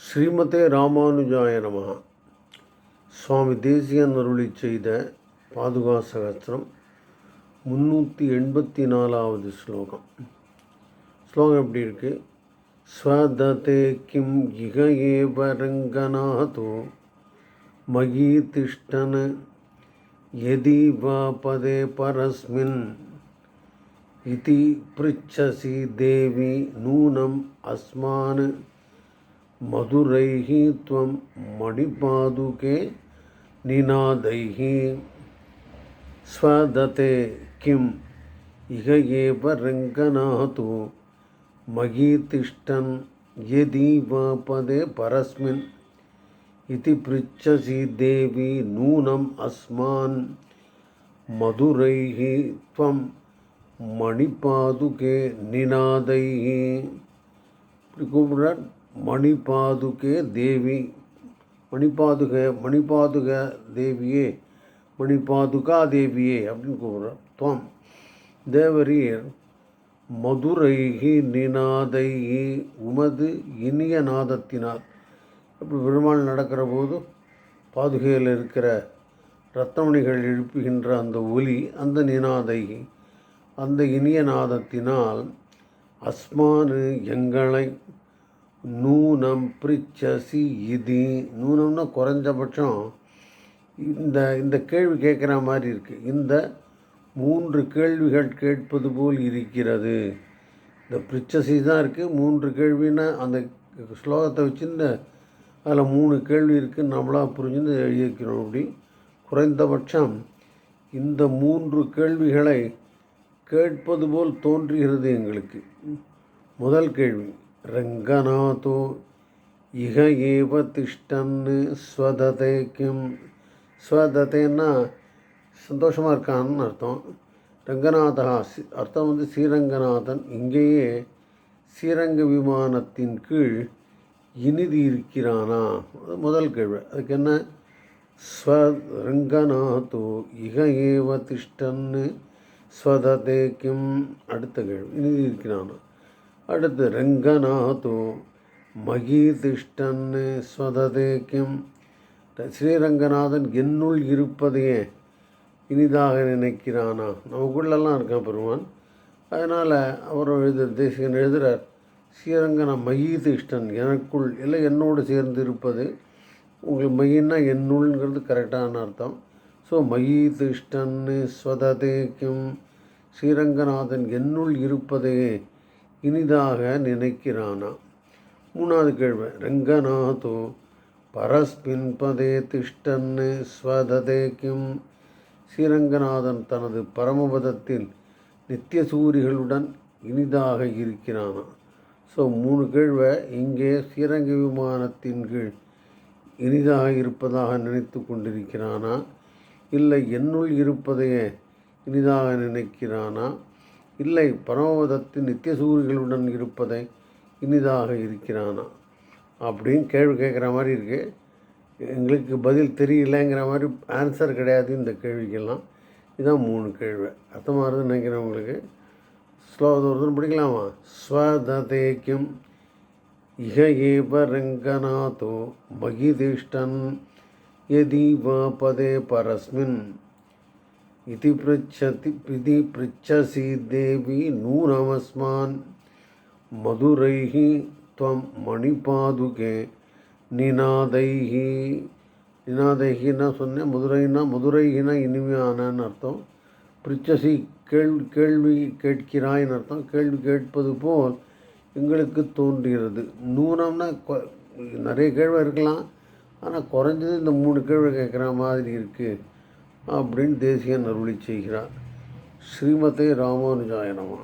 ஸ்ரீமதே ராமானுஜாய நமகா சுவாமி தேசியன் அருளி செய்த பாதுகா சகஸ்திரம் முந்நூற்றி எண்பத்தி நாலாவது ஸ்லோகம். ஸ்லோகம் எப்படி இருக்கு? ஸ்வததே கிம் இக ஏவ ரங்கநாதோ மகி திஷ்டன் எதி வா பதே பரஸ்மின் இதி பிரிச்சசி தேவி நூனம் அஸ்மான் मधुरैः त्वं मणिपादुके निनादैः स्वदते किम् इह एव रङ्गनाथो मयि तिष्ठन् यदि वा पदे परस्मिन् इति पृच्छसि देवी नूनम् अस्मान् मधुरैः त्वं மணிபாதுகே நினாதைஹி இப்படி கூப்பிடுறார் மணிபாதுகே தேவி மணிபாதுக மணிபாதுக தேவியே மணிபாதுகா தேவியே அப்படின்னு கூப்பிடுறார். துவம். தேவரீர் மதுரைகி நினாதைகி உமது இனிய நாதத்தினால். இப்படி பெருமாள் நடக்கிற போது பாதுகையில் இருக்கிற ரத்தமணிகள் எழுப்புகின்ற அந்த ஒலி அந்த நினாதைகி அந்த இனிய நாதத்தினால் அஸ்மானு எங்களை நூனம் பிரிச்சசி இது. நூனம்னா குறைஞ்சபட்சம் இந்த இந்த கேள்வி கேட்குற மாதிரி இருக்குது இந்த மூன்று கேள்விகள் கேட்பது போல் இருக்கிறது. இந்த பிரிச்சசி தான் இருக்குது மூன்று கேள்வின்னா அந்த ஸ்லோகத்தை வச்சு இந்த அதில் மூணு கேள்வி இருக்குன்னு நம்மளாக புரிஞ்சுன்னு எழுதியிருக்கிறோம் அப்படி. குறைந்தபட்சம் இந்த மூன்று கேள்விகளை கேட்பது போல் தோன்றுகிறது எங்களுக்கு. முதல் கேள்வி. ரங்கநாதோ இக ஏவ திஷ்டன்னு ஸ்வததே கிம் ஸ்வததேன்னா சந்தோஷமாக இருக்கான்னு அர்த்தம் ரங்கநாதா அர்த்தம் வந்து ஸ்ரீரங்கநாதன் இங்கேயே ஸ்ரீரங்க விமானத்தின் கீழ் இனிதி இருக்கிறானா அது முதல் கேள்வி. அதுக்கு என்ன? ஸ்வரங்கநாதோ இக ஏவ திஷ்டன்னு ஸ்வததே கிம்? அடுத்த கேள்வி. இனிதி இருக்கிறானா அடுத்து ரங்கநாதோ மகி ஸ்வததேக்கியம் ஸ்ரீரங்கநாதன் என்னுள் இருப்பதையே இனிதாக நினைக்கிறானா? நமக்குள்ளெல்லாம் இருக்கான் பெருமான். அதனால் அவர் எழுத தேசிகன் எழுதுகிறார் ஸ்ரீரங்கன மயீதிஷ்டன் எனக்குள் இல்லை என்னோடு சேர்ந்து இருப்பது உங்களுக்கு மையின்னா என்னுள்ங்கிறது கரெக்டான அர்த்தம். ஸோ மயீதிஷ்டன்னு ஸ்வததேக்கியம் ஸ்ரீரங்கநாதன் என்னுள் இருப்பதையே இனிதாக நினைக்கிறானா? மூணாவது கேள்வி. ரங்கநாதோ பரஸ்மின் பதே திஷ்டன்னு கிம். ஸ்ரீரங்கநாதன் தனது பரமபதத்தில் நித்திய சூரிகளுடன் இனிதாக இருக்கிறானா? ஸோ மூணு கேள்வை. இங்கே ஸ்ரீரங்க விமானத்தின் கீழ் இனிதாக இருப்பதாக நினைத்து கொண்டிருக்கிறானா? இல்லை என்னுள் இருப்பதையே இனிதாக நினைக்கிறானா? இல்லை பரமபதத்தின் நித்திய சூரியர்களுடன் இருப்பதை இனிதாக இருக்கிறானா? அப்படின்னு கேள்வி கேட்குற மாதிரி இருக்குது எங்களுக்கு பதில் தெரியலைங்கிற மாதிரி ஆன்சர் கிடையாது இந்த கேள்விக்கெல்லாம். இதுதான் மூணு கேள்வி. அர்த்தமாக நினைக்கிறவங்களுக்கு நினைக்கிறேன் உங்களுக்கு. ஸ்லோகத்தை ஒருத்தர் பிடிக்கலாமா? இக ஏப ரங்கநாதோ மகிதிஷ்டன் எதி பதே பரஸ்மின். इति पृच्छति इति पृच्छसि देवी नूनमस्मान् मधुरैः त्वं मणिपादुके நினாதைஹி நினாதைஹின்னா சொன்னேன் மதுரைனா மதுரைஹினா இனிமையானன்னு அர்த்தம் பிரிச்சசி கேள்வி கேள்வி கேட்கிறாய்ன்னு அர்த்தம் கேள்வி கேட்பது போல் எங்களுக்கு தோன்றுகிறது நூனம்னா நிறைய கேள்வி இருக்கலாம் ஆனால் குறைஞ்சது இந்த மூணு கேள்வி கேட்குற மாதிரி இருக்குது அப்படின்னு தேசியன் அருளி செய்கிறார். ஸ்ரீமதே ராமானுஜாயனமா